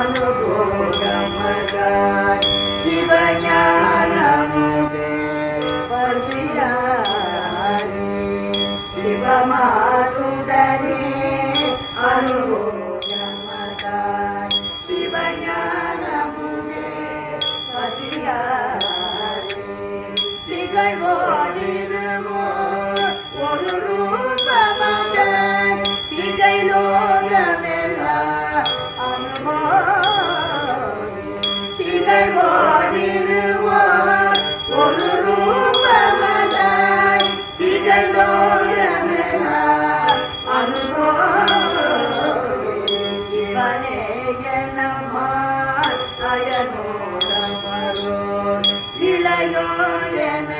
சிவமாதுடனே அனுபோகமதாய் சிவஞானமுதே பசியாரே சிவமாதுடனே அனுபோகமதாய் சிவஞானமுதே பசியாரே திகழ்வோடிருமோ Hallelujah.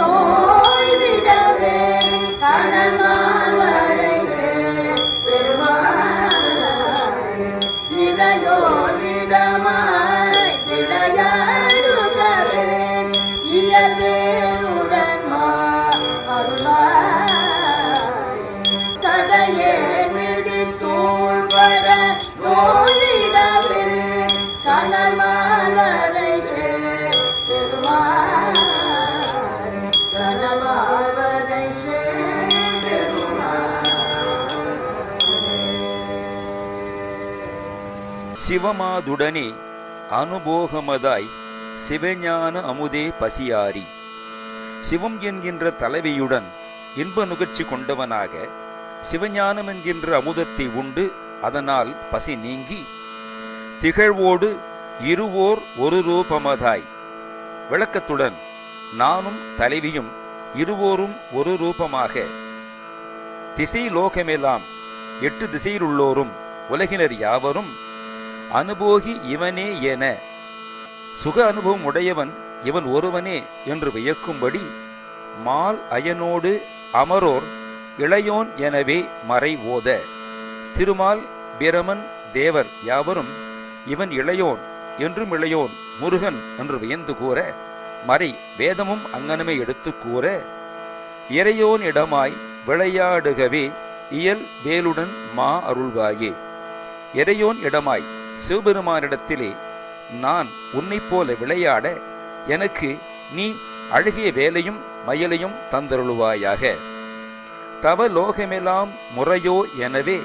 中 சிவமாதுடனே அனுபோகமதாய் சிவஞான அமுதே பசியாரி. சிவம் என்கின்ற தலைவியுடன் இன்ப நுகர்ச்சி கொண்டவனாக சிவஞானம் என்கின்ற அமுதத்தை உண்டு அதனால் பசி நீங்கி திகழ்வோடு இருவோர் ஒரு ரூபமதாய் விளக்கத்துடன் நானும் தலைவியும் இருவோரும் ஒரு ரூபமாக திசை லோகமெல்லாம் எட்டு திசையிலுள்ளோரும் உலகினர் யாவரும் அனுபோகி இவனே என. சுக அனுபவம் உடையவன் இவன் ஒருவனே என்று வியக்கும்படி மால் அயனோடு அமரோர் இளையோன் எனவே மறை ஓத. திருமால் பிரமன் தேவர் யாவரும் இவன் இளையோன் என்றும் இளையோன் முருகன் என்று வியந்து கூற மறை வேதமும் அங்கனமே எடுத்துக் கூற. இறையோன் இடமாய் விளையாடுகவே இயல் வேலுடன் மா அருள்வாயே. இறையோன் இடமாய் சிவபெருமானிடத்திலே நான் உன்னைப் போல விளையாட எனக்கு நீ அழகிய வேலையும் மயலையும் தந்தருளுவாயாக. தவ லோகமெல்லாம் முறையோ எனவே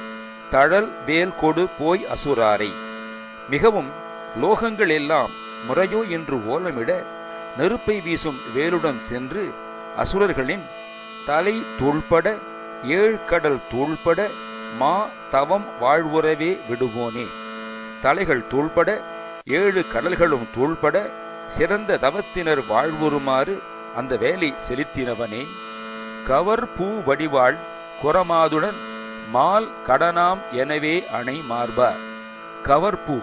தழல் வேல் கொடு போய் அசுராரை. மிகவும் லோகங்கள் எல்லாம் முறையோ என்று ஓலமிட நெருப்பை வீசும் வேலுடன் சென்று அசுரர்களின் தலை தூள்பட ஏழ்கடல் தூள்பட மா தவம் வாழ்வுறவே விடுவோனே. தலைகள் தூள்பட ஏழு கடல்களும் தூள்பட சிறந்த தவத்தினர் வாழ்வுறுமாறு அந்த வேலை செலுத்தினவனே. கவர் பூ வடிவாள் குரமாதுடன் மால் கடனாம் எனவே அணை மார்பா கவர்பூ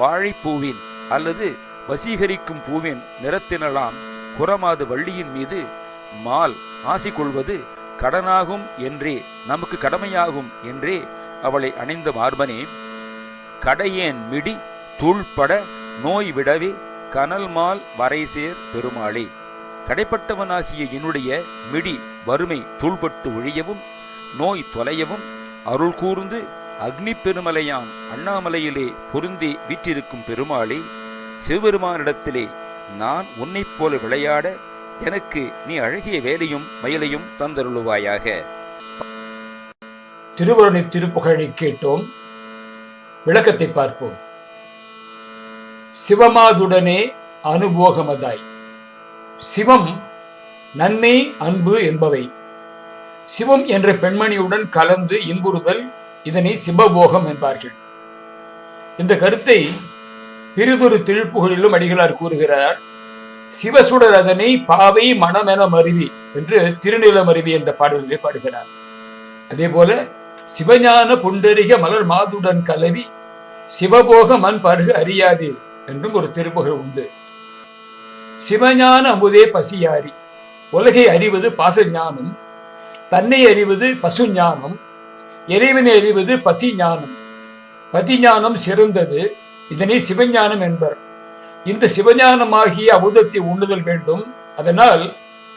வாழைப்பூவின் அல்லது வசீகரிக்கும் பூவின் நிறத்தினலாம். குரமாது வள்ளியின் மீது மால் ஆசி கொள்வது கடனாகும் என்றே நமக்கு கடமையாகும் என்றே அவளை அணிந்த மார்பனே. கடையேன் மிடி தூள்பட நோய் விடவே கனல்மால் வரைசேர் பெருமாளே. கடைப்பட்டவனாகிய என்னுடைய மிடி வறுமை தூள்பட்டு ஒழியவும் நோய் தொலையவும் அருள் கூர்ந்து அக்னி பெருமலையாம் அண்ணாமலையிலே பொருந்தி வீற்றிருக்கும் பெருமாளே சிவபெருமானிடத்திலே நான் உன்னைப் போல விளையாட எனக்கு நீ அழகிய வேலையும் மயிலையும் தந்தருளுவாயாக. திருவருணி திருப்புகழை கேட்டோம். விளக்கத்தை பார்ப்போம். சிவமாதுடனே அனுபோகமதாய். சிவம் நன்மை அன்பு என்பவை. சிவம் என்ற பெண்மணியுடன் கலந்து இன்புறுதல் இதனை சிவபோகம் என்பார்கள். இந்த கருத்தை பிரிதொரு திருப்புகளிலும் அடிகளார் கூறுகிறார். சிவசுடர் அதனை பாவை மனமென மருவி என்று திருநிலமருவி என்ற பாடலிலே பாடுகிறார். அதே போல சிவஞான புண்டரிக மலர் மாதுடன் கலவி சிவபோக மண் பருகு அறியாது என்றும் ஒரு திருப்புகழ் உண்டு. சிவஞான அமுதே பசியாரி உலகை அறிவது பாசஞானம் தன்னை அறிவது பசு ஞானம் இறைவனை அறிவது பதி ஞானம் பதி ஞானம் சிறந்தது இதனை சிவஞானம் என்பர். இந்த சிவஞானமாகிய அமுதத்தை உண்ணுதல் வேண்டும் அதனால்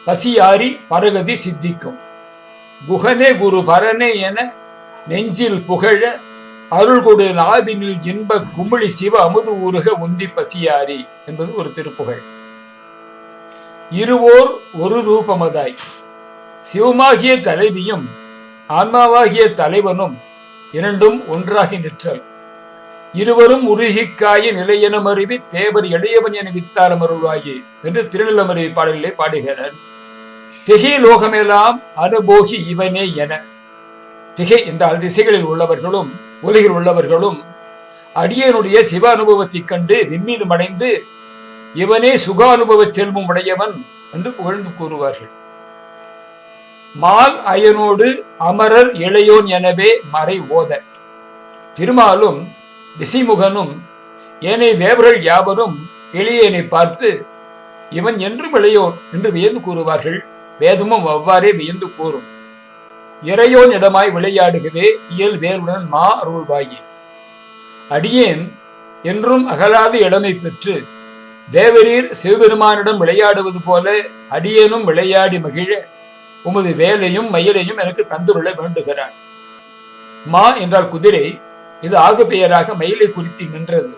பசியாரி பரகதி சித்திக்கும். குகனே குரு பரனே என நெஞ்சில் புகழ அருள் கொடு நாவினில் இன்ப குமிழி சிவ அமுது ஊருக உந்தி பசியாரி என்பது ஒரு திருப்புகழ். இருவோர் ஒரு ரூபமதாய். சிவமாகிய தலைவியும் ஆன்மாவாகிய தலைவனும் இரண்டும் ஒன்றாகி நிற்றல். இருவரும் உருகிக்காய நிலையென மருவி தேவர் இடையவன் என வித்தாரம் அருள்வாயி என்று திருநிலமருவி பாடலிலே பாடுகிறார். திகை லோகமெல்லாம் அனுபோகி இவனே என. திகை என்றால் திசைகளில் உள்ளவர்களும் உலகில் உள்ளவர்களும் அடியனுடைய சிவ அனுபவத்தைக் கண்டு விண்மீதம் அடைந்து இவனே சுக அனுபவ செல்வம் உடையவன் என்று புகழ்ந்து கூறுவார்கள். மால் அயனோடு அமரர் இளையோன் எனவே மறை ஓத. திருமாலும் திசைமுகனும் ஏனைய வேவர்கள் யாவரும் இளையனை பார்த்து இவன் என்றும் இளையோன் என்று வியந்து கூறுவார்கள். வேதமும் அவ்வாறே வியந்து கூறும். இறையோன் இடமாய் விளையாடுகவே இயல் வேலுடன் மா அருள்வாயி. அடியேன் என்றும் அகலாது இளமை பெற்று தேவரீர் சிவபெருமானிடம் விளையாடுவது போல அடியேனும் விளையாடி மகிழ உமது வேலையும் மயிலையும் எனக்கு தந்துள்ள வேண்டுகிறார். மா என்றால் குதிரை இது ஆகு பெயராக மயிலை குறித்து நின்றது.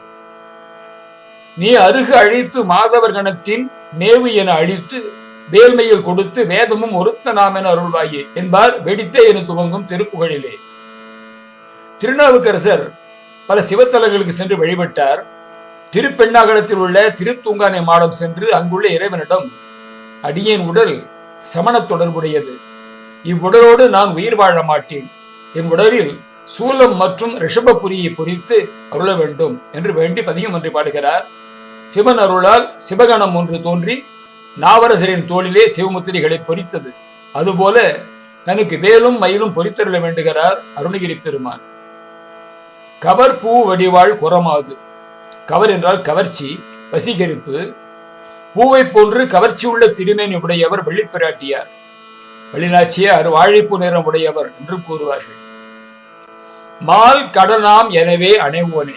நீ அருகு அழித்து மாதவர் கணத்தின் மேவு என அழித்து வேல்மையில் கொடுத்து வேதமும் ஒருத்த நாம் என அருள்வாயே என்பார் வெடித்தே என துவங்கும் திருப்புகழிலே. திருநாவுக்கரசர் பல சிவத்தலங்களுக்கு சென்று வழிபட்டார். திருப்பெண்ணாகலத்தில் உள்ள திருத்தூங்கானை மாடம் சென்று அங்குள்ள இறைவனிடம் அடியேன் உடல் சமண தொடர்புடையது. இவ்வுடலோடு நான் உயிர் வாழ மாட்டேன். என் உடலில் சூலம் மற்றும் ரிஷபபுரியை குறித்து அருள வேண்டும் என்று வேண்டி பதிகம் ஒன்றை பாடுகிறார். சிவன் அருளால் சிவகணம் ஒன்று தோன்றி நாவரசரின் தோளிலே சிவமுத்திரைகளை பொறித்தது. அதுபோல தனக்கு வேலும் மயிலும் பொறித்தருள வேண்டுகிறார் அருணகிரி பெருமான். கவர் பூ வடிவாள் குரமாது. கவர் என்றால் கவர்ச்சி வசீகரிப்பு. பூவை போன்று கவர்ச்சி உள்ள திருமேனி உடையவர் வெள்ளிப்பிராட்டியார். வெளிநாச்சியார் வாழைப்பு நிறம் உடையவர் என்று கூறுவார்கள். மால் கடனாம் எனவே அணைவோனே.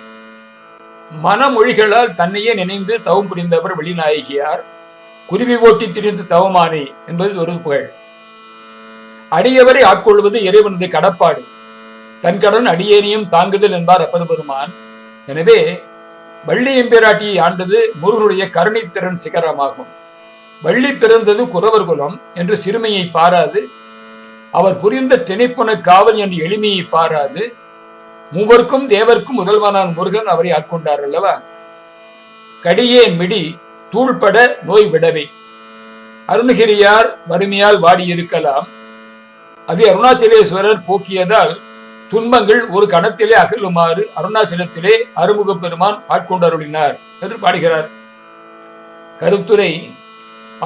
மனமொழிகளால் தன்னையே நினைந்து தவம் புரிந்தவர் வெளிநாயகியார் குருவி ஓட்டி திரிந்து தவமானே என்பது ஒரு புகழ். அடியவரை ஆட்கொள்வது இறைவனது கடப்பாடு. தன் கடன் அடியேனியும் தாங்குதல் என்பார் அப்பர் பெருமான் எனவே வள்ளி எம்பிராட்டியை ஆண்டது முருகனுடைய கருணைத்திறன் சிகரமாகும். வள்ளி பிறந்தது குறவர் குலம் என்று சிறுமையை பாராது. அவர் புரிந்த திணைப்புன காவல் என்ற எளிமையை பாராது. மூவர்க்கும் தேவர்க்கும் முதல்வனான் முருகன் அவரை ஆட்கொண்டார் அல்லவா? கடியே மிடி தூள்பட நோய் விடவே அருணகிரியார் வறுமையால் வாடியிருக்கலாம். அது அருணாச்சலேஸ்வரர் போக்கியதால் துன்பங்கள் ஒரு கணத்திலே அகலுமாறு அருணாசலத்திலே அருமுக பெருமான் ஆட்கொண்டருளினார் என்று பாடுகிறார். கருத்துரை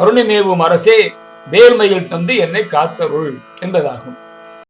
அருணிமேவும் அரசே வேல்மையில் தந்து என்னை காத்தருள் என்பதாகும்.